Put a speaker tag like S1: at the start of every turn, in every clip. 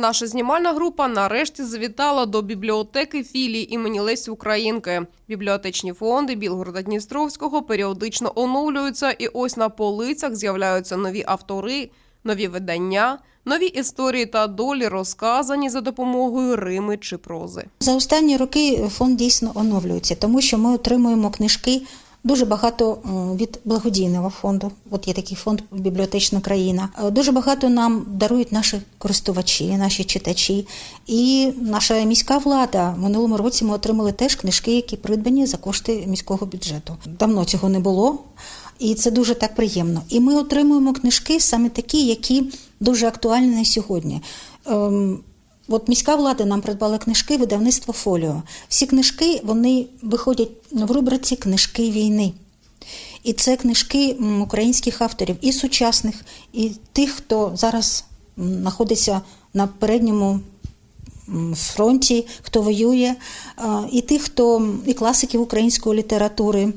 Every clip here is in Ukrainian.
S1: Наша знімальна група нарешті завітала до бібліотеки філії імені Лесі Українки. Бібліотечні фонди Білгорода Дністровського періодично оновлюються, і ось на полицях з'являються нові автори, нові видання, нові історії та долі, розказані за допомогою рими чи прози.
S2: За останні роки фонд дійсно оновлюється, тому що ми отримуємо книжки дуже багато від благодійного фонду. От є такий фонд Бібліотечна країна. Е, Дуже багато нам дарують наші користувачі, наші читачі. І наша міська влада в минулому році ми отримали теж книжки, які придбані за кошти міського бюджету. Давно цього не було. І це дуже так приємно. І ми отримуємо книжки саме такі, які дуже актуальні на сьогодні. От міська влада нам придбала книжки видавництво фоліо. Всі книжки вони виходять в рубриці книжки війни. І це книжки українських авторів, і сучасних, і тих, хто зараз знаходиться на передньому фронті, хто воює, і тих, хто і класиків української літератури.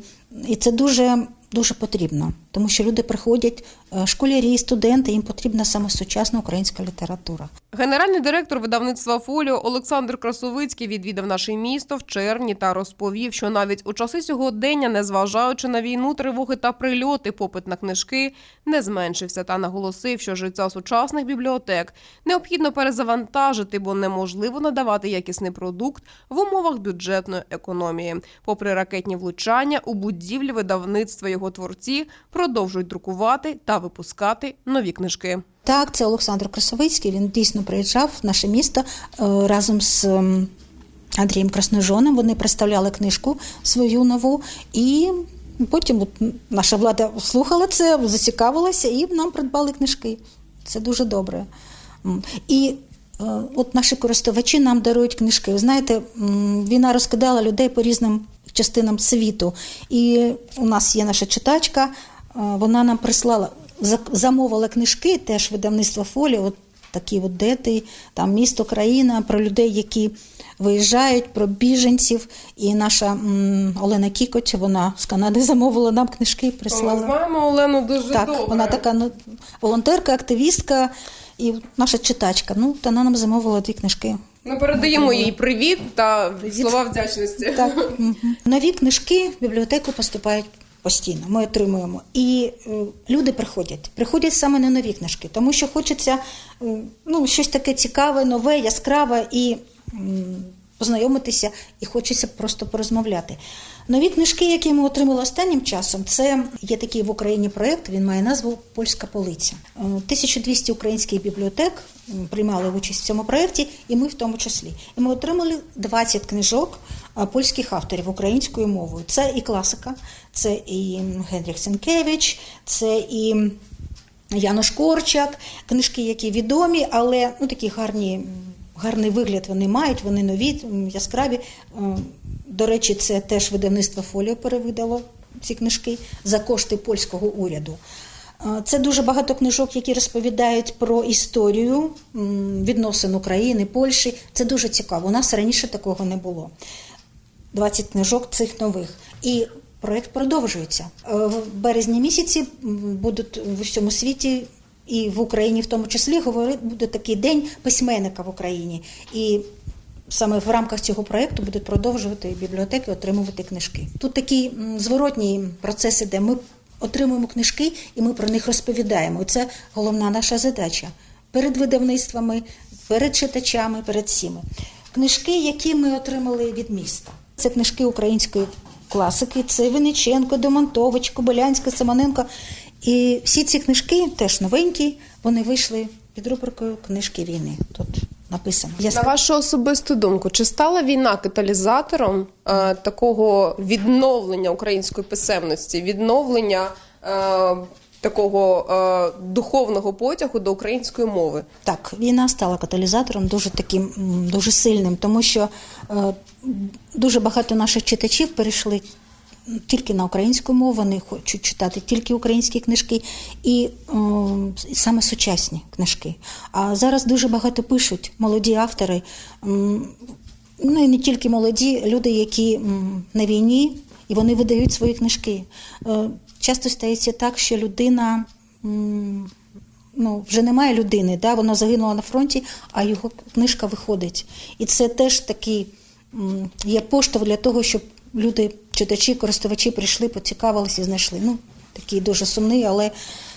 S2: І це дуже, дуже потрібно, тому що люди приходять, е, школярі, студенти, їм потрібна саме сучасна українська література.
S1: Генеральний директор видавництва Фоліо Олександр Красовицький відвідав наше місто в червні та розповів, що навіть у часи сьогодення, незважаючи на війну, тривоги та прильоти, попит на книжки не зменшився та наголосив, що життя сучасних бібліотек необхідно перезавантажити, бо неможливо надавати якісний продукт в умовах бюджетної економії. Попри ракетні влучання, у будівлі видавництва його творці продовжують друкувати та випускати нові книжки.
S2: Так, це Олександр Красовицький. Він дійсно приїжджав в наше місто е, разом з ем, Андрієм Красножоном. Вони представляли книжку свою нову, і потім от наша влада слухала це, зацікавилася і нам придбали книжки. Це дуже добре. І е, от наші користувачі нам дарують книжки. Ви знаєте, війна розкидала людей по різним частинам світу. І у нас є наша читачка, вона нам прислала, замовила книжки, теж видавництво фолі, от такі от де ти, там місто, країна, про людей, які виїжджають, про біженців. І наша м, Олена Кікоть, вона з Канади замовила нам книжки і прислала.
S1: Знаємо Олену дуже
S2: Так,
S1: добре.
S2: вона така ну, волонтерка, активістка і наша читачка. Ну, та вона нам замовила дві книжки.
S1: Ми передаємо їй привіт та слова вдячності.
S2: Так. Нові книжки в бібліотеку поступають постійно. Ми отримуємо. І е, люди приходять. Приходять саме на нові книжки, тому що хочеться е, ну, щось таке цікаве, нове, яскраве і познайомитися, і хочеться просто порозмовляти. Нові книжки, які ми отримали останнім часом, це є такий в Україні проєкт, він має назву Польська полиця. Е, 1200 українських бібліотек приймали участь в цьому проєкті, і ми в тому числі. І ми отримали 20 книжок польських авторів українською мовою. Це і класика, це і Генріх Сенкевич, це і Янош Корчак, книжки, які відомі, але ну, такі гарні, гарний вигляд вони мають, вони нові, яскраві. Е, До речі, це теж видавництво Фоліо перевидало ці книжки за кошти польського уряду. Е, Це дуже багато книжок, які розповідають про історію відносин України, Польщі. Це дуже цікаво. У нас раніше такого не було. 20 книжок цих нових. І проєкт продовжується. Е, В березні місяці будуть в усьому світі і в Україні, в тому числі, говорити буде такий день письменника в Україні. І саме в рамках цього проєкту будуть продовжувати бібліотеки отримувати книжки. Тут такий зворотній процес іде. Ми отримуємо книжки і ми про них розповідаємо. І Це головна наша задача перед видавництвами, перед читачами, перед всіми. Книжки, які ми отримали від міста. Це книжки української класики, це Винниченко, Демонтович, Кобилянська, Симоненко. І всі ці книжки теж новенькі, вони вийшли під рубрикою Книжки війни. Тут написано. Я
S1: На вашу особисту думку, чи стала війна каталізатором е, такого відновлення української писемності, відновлення е, такого е, духовного потягу до української мови?
S2: Так, війна стала каталізатором дуже таким дуже сильним, тому що е, дуже багато наших читачів перейшли тільки на українську мову, вони хочуть читати тільки українські книжки і е, саме сучасні книжки. А зараз дуже багато пишуть молоді автори. Ну і не тільки молоді, люди, які на війні, і вони видають свої книжки. Е, Часто стається так, що людина ну, вже немає людини, да, вона загинула на фронті, а його книжка виходить. І це теж такий є поштовх для того, щоб люди, читачі, користувачі прийшли, поцікавилися знайшли. Ну, такий дуже сумний, але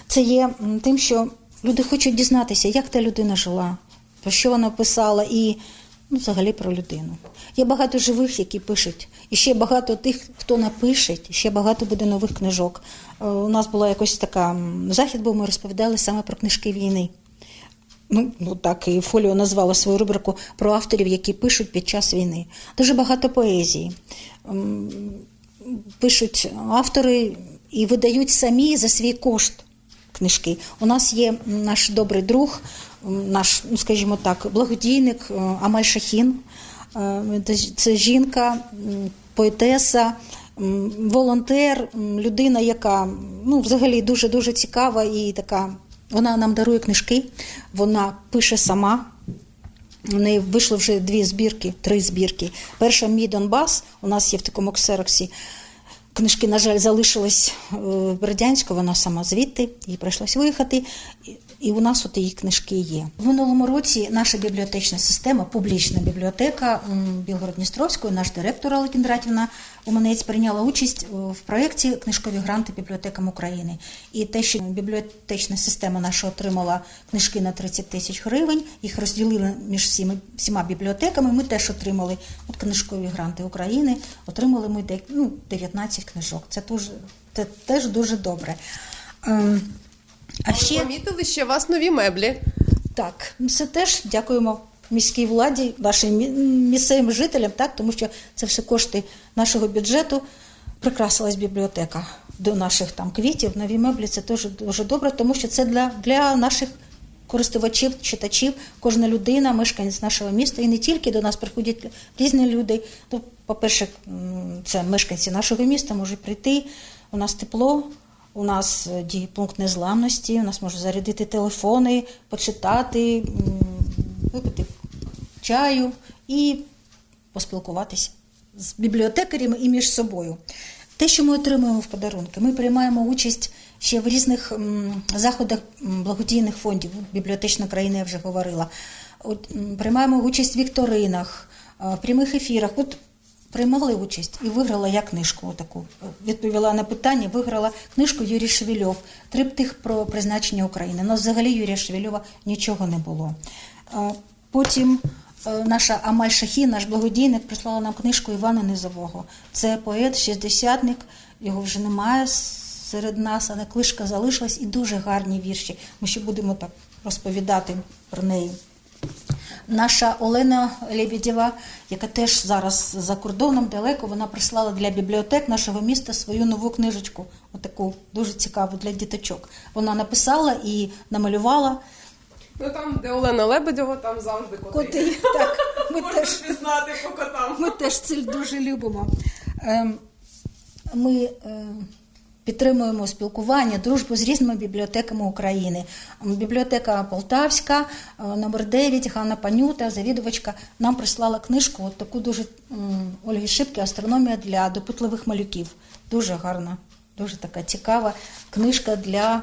S2: це є тим, що люди хочуть дізнатися, як та людина жила, про що вона писала, і ну, взагалі про людину. Є багато живих, які пишуть, і ще багато тих, хто напише, ще багато буде нових книжок. Е, У нас була якось така захід, був ми розповідали саме про книжки війни. Ну, ну так, і Фоліо назвала свою рубрику про авторів, які пишуть під час війни. Дуже багато поезії. Пишуть автори і видають самі за свій кошт книжки. У нас є наш добрий друг, наш, ну скажімо так, благодійник е, Амаль Шахін. Е, Це жінка, поетеса, волонтер, людина, яка ну, взагалі дуже дуже цікава і така. Вона нам дарує книжки, вона пише сама. У неї вийшли вже дві збірки, три збірки. Перша Мій Донбас у нас є в такому ксероксі. Книжки, на жаль, залишились е, в Бердянську, вона сама звідти, їй прийшлось виїхати. І- у нас от її книжки є. В минулому році наша бібліотечна система, публічна бібліотека м, Білгород-Дністровської, наш директор Олег Кіндратівна Уманець прийняла участь в проєкті Книжкові гранти бібліотекам України. І те, що бібліотечна система наша отримала книжки на 30 тисяч гривень, їх розділили між всіма, всіма бібліотеками. Ми теж отримали от книжкові гранти України. Отримали ми ну, 19 книжок. Це дуже це теж дуже добре. А ще
S1: помітили ще у вас нові меблі.
S2: так, це теж дякуємо міській владі, нашим місцевим жителям, так, тому що це все кошти нашого бюджету. Прикрасилась бібліотека до наших там квітів. Нові меблі це теж дуже добре, тому що це для, для наших користувачів, читачів, кожна людина, мешканець нашого міста, і не тільки до нас приходять різні люди. Ну, по-перше, це мешканці нашого міста можуть прийти. У нас тепло, у нас е, діє пункт незламності, у нас можуть зарядити телефони, почитати, випити чаю і поспілкуватися з бібліотекарями і між собою. Те, що ми отримуємо в подарунки, ми приймаємо участь ще в різних заходах благодійних фондів. Бібліотечна країна я вже говорила. Приймаємо участь в вікторинах, е, в прямих ефірах. От приймали участь і виграла я книжку. Таку відповіла на питання. Виграла книжку Юрій Шевельов, триптих про призначення України. У нас взагалі Юрія Шевельова нічого не було. Е, Потім е, наша Амаль Шахі, наш благодійник, прислала нам книжку Івана Низового. Це поет, шістдесятник, його вже немає серед нас, але книжка залишилась і дуже гарні вірші. Ми ще будемо так розповідати про неї. Наша Олена Лебедєва, яка теж зараз за кордоном далеко, вона прислала для бібліотек нашого міста свою нову книжечку, отаку дуже цікаву для діточок. Вона написала і намалювала
S1: Ну там, де Олена Лебедєва, там завжди коти.
S2: коти. Так, ми теж
S1: впізнати по котам.
S2: Ми теж це дуже любимо. Ем, Ми е, підтримуємо спілкування, дружбу з різними бібліотеками України. Бібліотека Полтавська, е, номер 9, Ганна Панюта, завідувачка, нам прислала книжку, от таку дуже Ольги Шипки Астрономія для допитливих малюків. Дуже гарна, дуже така цікава книжка для,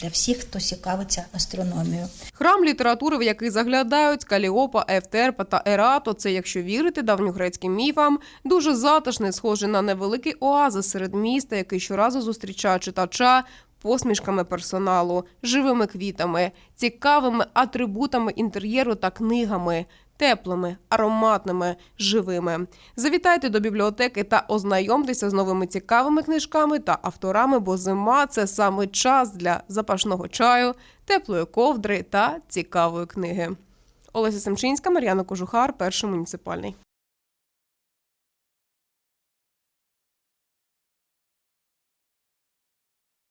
S2: для всіх, хто цікавиться астрономією.
S1: Храм літератури, в який заглядають Каліопа, Ефтерпа та Ерато, це, якщо вірити давньогрецьким міфам, дуже затишний, схожий на невеликий оазис серед міста, який щоразу зустрічає читача посмішками персоналу, живими квітами, цікавими атрибутами інтер'єру та книгами. Теплими, ароматними, живими. Завітайте до бібліотеки та ознайомтеся з новими цікавими книжками та авторами, бо зима це саме час для запашного чаю, теплої ковдри та цікавої книги. Олеся Семчинська, Мар'яна Кожухар, перший муніципальний.